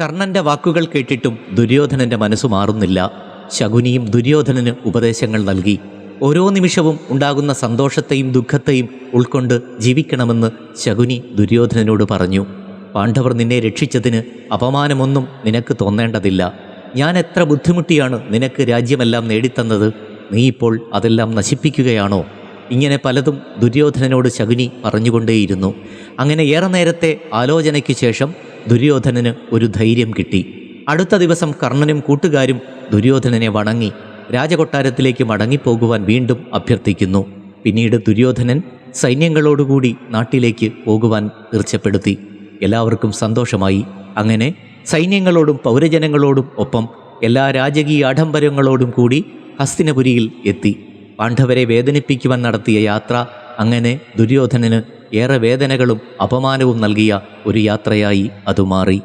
കർണന്റെ വാക്കുകൾ കേട്ടിട്ടും ദുര്യോധനന്റെ മനസ്സു മാറുന്നില്ല. ശകുനിയും ദുര്യോധനന് ഉപദേശങ്ങൾ നൽകി. ഓരോ നിമിഷവും ഉണ്ടാകുന്ന സന്തോഷത്തെയും ദുഃഖത്തെയും ഉൾക്കൊണ്ട് ജീവിക്കണമെന്ന് ശകുനി ദുര്യോധനനോട് പറഞ്ഞു. പാണ്ഡവർ നിന്നെ രക്ഷിച്ചതിന് അപമാനമൊന്നും നിനക്ക് തോന്നേണ്ടതില്ല. ഞാൻ എത്ര ബുദ്ധിമുട്ടിയാണ് നിനക്ക് രാജ്യമെല്ലാം നേടിത്തന്നത്. നീ ഇപ്പോൾ അതെല്ലാം നശിപ്പിക്കുകയാണോ? ഇങ്ങനെ പലതും ദുര്യോധനനോട് ശകുനി പറഞ്ഞുകൊണ്ടേയിരുന്നു. അങ്ങനെ ഏറെ നേരത്തെ ആലോചനയ്ക്ക് ശേഷം ദുര്യോധനന് ഒരു ധൈര്യം കിട്ടി. അടുത്ത ദിവസം കർണനും കൂട്ടുകാരും ദുര്യോധനനെ വണങ്ങി. രാജകൊട്ടാരത്തിലേക്ക് മടങ്ങിപ്പോകുവാൻ വീണ്ടും അഭ്യർത്ഥിക്കുന്നു. പിന്നീട് ദുര്യോധനൻ സൈന്യങ്ങളോടുകൂടി നാട്ടിലേക്ക് പോകുവാൻ തീർച്ചപ്പെടുത്തി എല്ലാവർക്കും സന്തോഷമായി. അങ്ങനെ സൈന്യങ്ങളോടും പൗരജനങ്ങളോടും ഒപ്പം എല്ലാ രാജകീയ ആഡംബരങ്ങളോടും കൂടി ഹസ്തിനപുരിയിൽ എത്തി. പാണ്ഡവരെ വേദനിപ്പിക്കുവാൻ നടത്തിയ യാത്ര അങ്ങനെ ദുര്യോധനന് ഏറെ വേദനകളും അപമാനവും നൽകിയ ഒരു യാത്രയായി അതു മാറി.